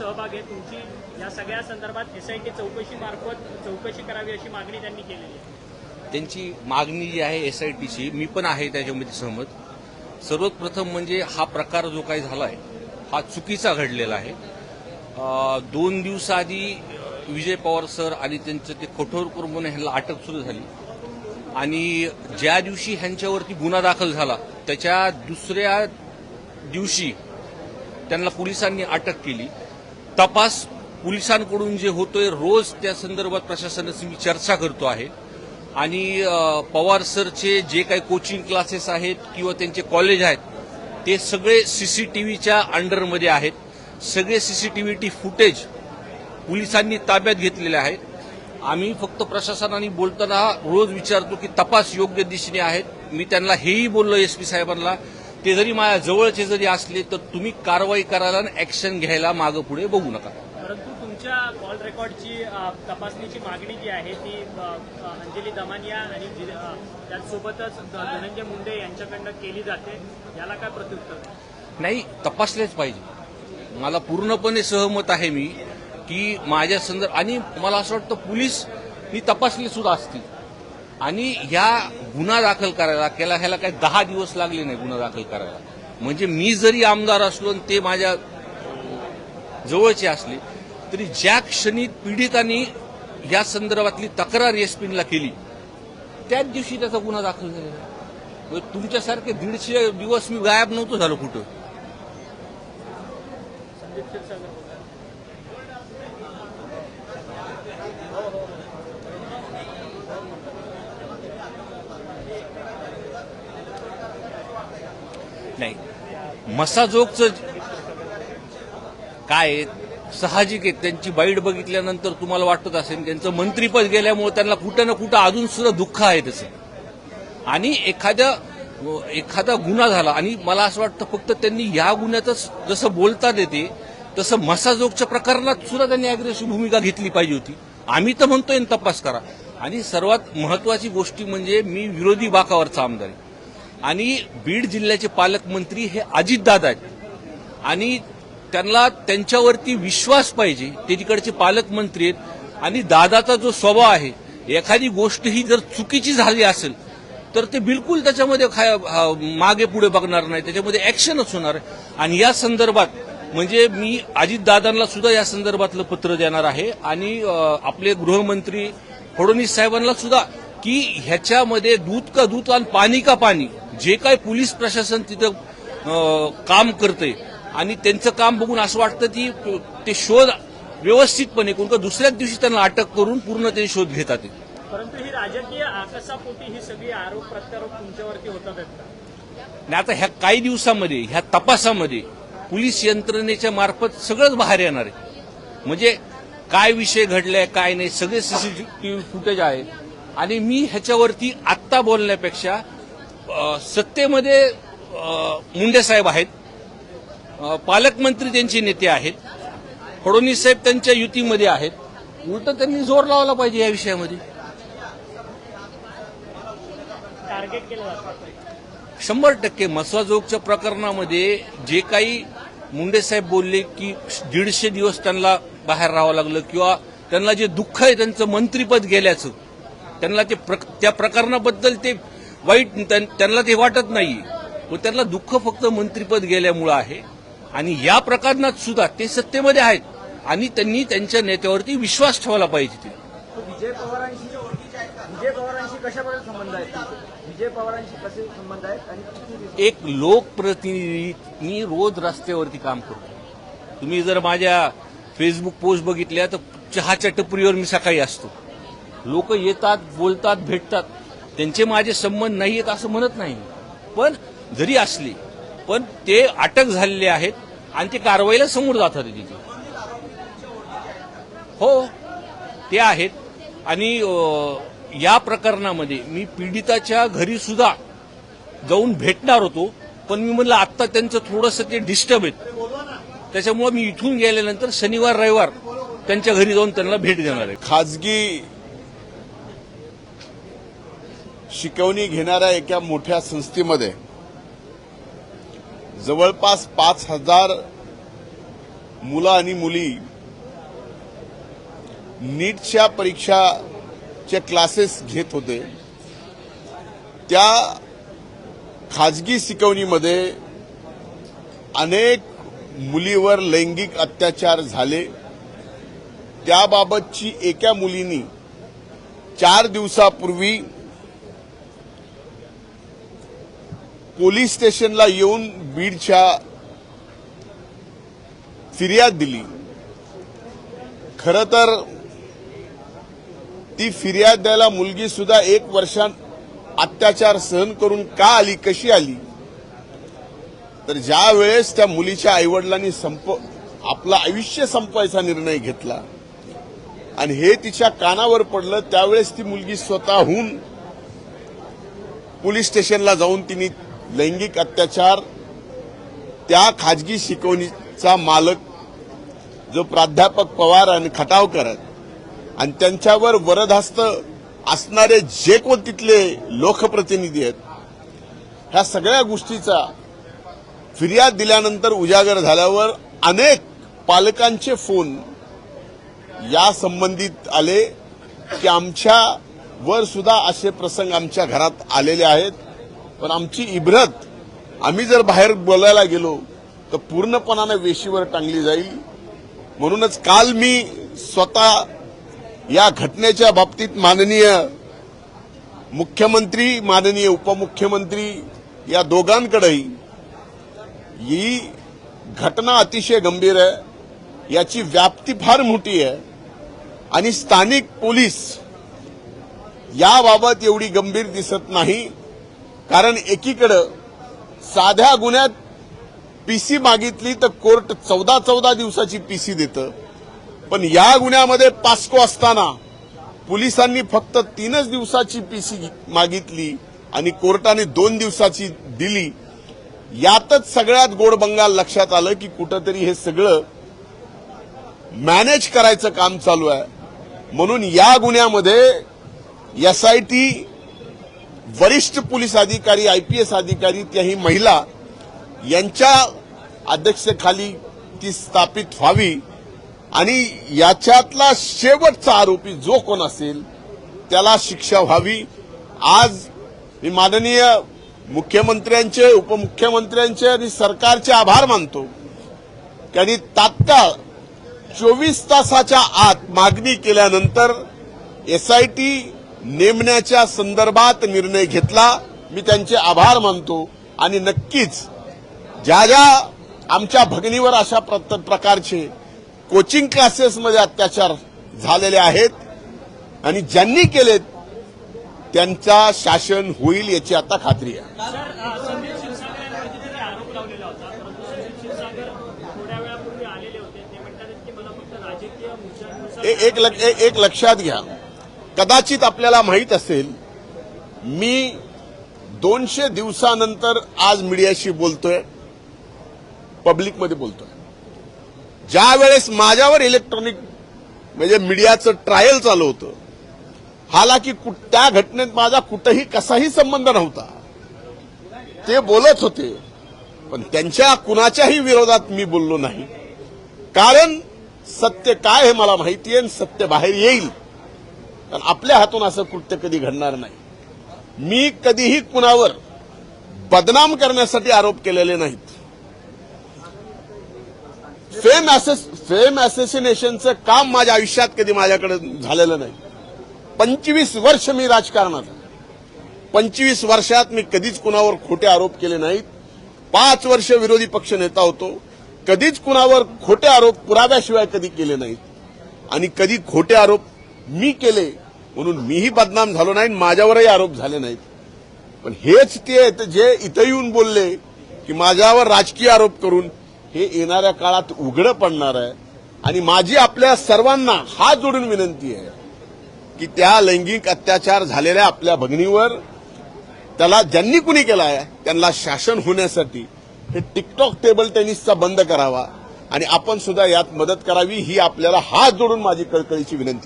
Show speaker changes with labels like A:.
A: सहभाग आहे तुमची. या सगळ्या संदर्भात एसआयटी चौकशी मार्फत चौकशी करावी अशी मागणी त्यांनी केलेली आहे.
B: त्यांची मागणी जी आहे एस आय टीची मी पण आहे त्याच्यामध्ये सहमत. सर्वप्रथम म्हणजे हा प्रकार जो काही झाला आहे हा चुकीचा घडलेला आहे. दोन दिवसाआधी विजय पवार सर आणि त्यांचं ते कठोर करून ह्यांना अटक सुरू झाली. आणि ज्या दिवशी ह्यांच्यावरती गुन्हा दाखल झाला त्याच्या दुसऱ्या दिवशी त्यांना पोलिसांनी अटक केली. तपास पोलिसांकडून जे होतोय रोज त्या संदर्भात प्रशासनाची मी चर्चा करतो आहे. आणि पवार सरचे जे काही कोचिंग क्लासेस आहेत किंवा त्यांचे कॉलेज आहेत ते सगळे सीसीटीव्हीच्या अंडरमध्ये आहेत. सगळे सीसीटीव्ही फुटेज पोलिसांनी ताब्यात घेतलेले आहेत आम्ही फक्त प्रशासनाने बोलताना रोज विचारतो की तपास योग्य दिशेने आहेत. मी त्यांना हेही बोललो एस पी साहेबांना ते जरी माझ्या जवळचे जरी असले तर तुम्ही कारवाई करायला आणि ऍक्शन घ्यायला मागं पुढे बघू नका.
A: परंतु तुमच्या कॉल रेकॉर्डची तपासणीची मागणी जी आहे ती अंजली दमानिया आणि त्याचसोबतच धनंजय मुंडे यांच्याकडनं केली जाते. याला काय प्रत्युत्तर?
B: नाही तपासलेच पाहिजे. मला पूर्णपणे सहमत आहे मी की माझ्या संदर्भ आणि मला असं वाटतं पोलीस ही तपासले सुद्धा असतील. आणि ह्या गुन्हा दाखल करायला केला ह्याला काही दहा दिवस लागले नाही गुन्हा दाखल करायला. म्हणजे मी जरी आमदार असलो आणि ते माझ्या जवळचे असले तरी ज्या क्षणी पीडितांनी या संदर्भातली तक्रार एसपीनला केली त्याच दिवशी त्याचा गुन्हा दाखल झालेला म्हणजे तुमच्यासारखे दीडशे दिवस मी गायब नव्हतो झालो कुठं. नाही. मसाजोगचं काय साहजिक आहे? त्यांची बाईट बघितल्यानंतर तुम्हाला वाटत असेल त्यांचं मंत्रीपद गेल्यामुळे त्यांना कुठं ना कुठं अजून सुद्धा दुःख आहे त्याचं आणि एखाद्या एखादा गुन्हा झाला आणि मला असं वाटतं फक्त त्यांनी या गुन्ह्यातच जसं बोलता येते तसं मसाजोगच्या प्रकरणात सुद्धा त्यांनी अग्रेसिव्ह भूमिका घेतली पाहिजे होती. आम्ही तर म्हणतोय तपास करा. आणि सर्वात महत्वाची गोष्टी म्हणजे मी विरोधी बाकावरचा आमदार आहे. आणि बीड जिल्ह्याचे पालकमंत्री हे अजितदादा आहेत. आणि त्यांना त्यांच्यावरती विश्वास पाहिजे ते तिकडचे पालकमंत्री आहेत. आणि दादाचा जो स्वभाव आहे एखादी गोष्ट ही जर चुकीची झाली असेल तर ते बिलकुल त्याच्यामध्ये मागे पुढे बघणार नाही त्याच्यामध्ये ऍक्शनच होणार. आहे आणि या संदर्भात म्हणजे मी अजितदादांना सुद्धा या संदर्भातलं पत्र देणार आहे. आणि आपले गृहमंत्री फडणवीस साहेबांना सुद्धा की ह्याच्यामध्ये दूध का दूध आणि पाणी का पाणी जे काही पोलीस प्रशासन तिथं काम करतंय आणि त्यांचं काम बघून असं वाटतं की ते शोध व्यवस्थितपणे कोण का दुसऱ्याच दिवशी त्यांना अटक करून पूर्ण ते शोध घेतात.
A: परंतु ही राजकीय आकसापोटी ही सगळी आरोप प्रत्यारोप तुमच्यावरती होतात
B: आणि आता ह्या काही दिवसामध्ये ह्या तपासामध्ये पोलीस यंत्रणेच्या मार्फत सगळंच बाहेर येणार आहे. म्हणजे काय विषय घडलाय काय नाही सगळे सीसीटीव्ही फुटेज आहे. आणि मी ह्याच्यावरती आत्ता बोलण्यापेक्षा सत्तेमध्ये अ, मुंडे साहेब आहेत. पालकमंत्री त्यांचे नेते आहेत. फडणवीस साहेब त्यांच्या युतीमध्ये आहेत. उलट त्यांनी जोर लावला पाहिजे या विषयामध्ये. शंभर टक्के मसवाजोगच्या प्रकरणामध्ये जे काही मुंडे साहेब बोलले की दीडशे दिवस त्यांना बाहेर राहावं लागलं किंवा त्यांना जे दुःख आहे त्यांचं मंत्रीपद गेल्याचं त्यांना ते प्रक- त्या प्रकरणाबद्दल ते वाईट त्यां- त्यांना ते वाटत नाही. पण त्यांना दुःख फक्त मंत्रीपद गेल्यामुळं आहे. आणि या प्रकरणात सुद्धा ते सत्तेमध्ये आहेत. आणि त्यांनी त्यांच्या नेत्यावरती विश्वास ठेवला पाहिजे ते
C: विजय पवारांशी विजय पवारांशी संबंध आहेत? विजय पवारांशी कसे संबंध आहेत? आणि
B: एक लोकप्रतिनिधी रोज रस्त्यावरती काम करतो. तुम्ही जर माझ्या फेसबुक पोस्ट बघितल्या तर चहाच्या टपरीवर मी सकाळी असतो. लोक येतात बोलतात भेटतात. त्यांचे माझे संबंध नाही आहेत असं म्हणत नाही. पण जरी असली पण ते अटक झालेले आहेत आणि ते कारवाईला समोर जातात तिथे. हो ते आहेत. आणि या प्रकरणामध्ये मी पीडिताच्या घरी सुद्धा जाऊन भेटणार होतो पण मी म्हणलं आत्ता त्यांचं थोडंसं ते डिस्टर्ब आहेत. त्याच्यामुळे मी इथून गेल्यानंतर शनिवार रविवार त्यांच्या घरी जाऊन त्यांना भेट देणार आहे.
D: खाजगी शिकवणी घेणाऱ्या एका मोठ्या संस्थेमध्ये जवळपास पाच हजार मुलं आणि मुली नीटच्या परीक्षाचे क्लासेस घेत होते. त्या खाजगी शिकवणीमध्ये अनेक मुलीवर लैंगिक अत्याचार झाले. त्याबाबतची एका मुलीनी चार दिवसापूर्वी पोलीस स्टेशनला येऊन बीडच्या फिर्याद दिली. खरं तर ती फिर्याद द्यायला मुलगी सुद्धा एक वर्षात अत्याचार सहन करून का आली कशी आली? तर ज्या वेळेस त्या मुलीच्या आईवडिलांनी संप आपलं आयुष्य संपवायचा निर्णय घेतला आणि हे तिच्या कानावर पडलं त्यावेळेस ती मुलगी स्वतःहून पोलीस स्टेशनला जाऊन तिने लैंगिक अत्याचार त्या खाजगी शिकवणीचा मालक जो प्राध्यापक पवार आणि खटावकर आहेत आणि त्यांच्यावर वरदहस्त असणारे जे कोण तिथले लोकप्रतिनिधी आहेत ह्या सगळ्या गोष्टीचा फिर्याद दिल्यानंतर उजागर झाल्यावर अनेक पालकांचे फोन या संबंधित आले की आमच्या वर सुद्धा असे प्रसंग आमच्या घरात आलेले आहेत. पण आमची इब्रत आम्ही जर बाहेर बोलायला गेलो तर पूर्णपणानं वेशीवर टांगली जाईल म्हणूनच काल मी स्वतः या घटनेच्या बाबतीत माननीय मुख्यमंत्री माननीय उपमुख्यमंत्री या दोघांकडेही ही घटना अतिशय गंभीर आहे. याची व्याप्ती फार मोठी आहे. आणि स्थानिक पोलीस याबाबत एवढी गंभीर दिसत नाही. कारण एकीकडं साध्या गुन्ह्यात पीसी मागितली तर कोर्ट चौदा चौदा दिवसाची पीसी देतं. पण या गुन्ह्यामध्ये पास्को असताना पोलिसांनी फक्त तीनच दिवसाची पीसी मागितली आणि कोर्टाने दोन दिवसाची दिली. यातच सगळ्यात गोड बंगाल लक्षात आलं की कुठंतरी हे सगळं मॅनेज करायचं काम चालू आहे. म्हणून या गुन्ह्यामध्ये एसआयटी वरिष्ठ पोलीस अधिकारी आयपीएस अधिकारी त्याही महिला यांच्या अध्यक्षतेखाली ती स्थापित व्हावी आणि याच्यातला शेवटचा आरोपी जो कोण असेल त्याला शिक्षा व्हावी. आज मी माननीय मुख्यमंत्र्यांचे उपमुख्यमंत्र्यांचे आणि सरकारचे आभार मानतो. त्यांनी तात्काळ चोवीस तासाच्या आत मागणी केल्यानंतर एसआयटी नेमण्याच्या संदर्भात निर्णय घेतला. मी त्यांचे आभार मानतो. आणि नक्कीच ज्या ज्या आमच्या भगिनीवर अशा प्रकारचे कोचिंग क्लासेसमध्ये अत्याचार झालेले आहेत आणि ज्यांनी केलेत त्यांचा शासन होईल याची आता खात्री आहे. एक एक लक्षात घ्या. कदाचित आपल्याला माहीत असेल मी दोनशे दिवसानंतर आज मीडियाशी बोलतोय पब्लिकमध्ये बोलतोय. ज्या वेळेस माझ्यावर इलेक्ट्रॉनिक म्हणजे मीडियाचं ट्रायल चालू होतं हालाकी त्या घटनेत माझा कुठंही कसाही संबंध नव्हता ते बोलत होते पण त्यांच्या कुणाच्याही विरोधात मी बोललो नाही. कारण सत्य काय हे मला माहिती आहे आणि सत्य बाहेर येईल. कारण आपल्या हातून असं कृत्य कधी घडणार नाही. मी कधीही कुणावर बदनाम करण्यासाठी आरोप केलेले नाहीत. फेम असेस फेम असोसिनेशनचं काम माझ्या आयुष्यात कधी माझ्याकडे झालेलं नाही. पंचवीस वर्ष मी राजकारणात पंचवीस वर्षात मी कधीच कुणावर खोटे आरोप केले नाहीत. पाच वर्ष विरोधी पक्ष नेता होतो. कधीच कुणावर खोटे आरोप पुराव्याशिवाय कधी केले नाहीत. आणि कधी खोटे आरोप मी केले म्हणून मीही बदनाम झालो नाही आणि माझ्यावरही आरोप झाले नाहीत. पण हेच ते आहेत जे इथं येऊन बोलले की माझ्यावर राजकीय आरोप करून हे येणाऱ्या काळात उघडं पडणार आहे. आणि माझी आपल्या सर्वांना हात जोडून विनंती आहे की त्या लैंगिक अत्याचार झालेल्या आपल्या भगिनीवर त्याला ज्यांनी कुणी केला आहे त्यांना शासन होण्यासाठी हे टिकटॉक टेबल टेनिसचा बंद करावा. आणि आपण सुद्धा यात मदत करावी ही आपल्याला हात जोडून माझी कळकळीची विनंती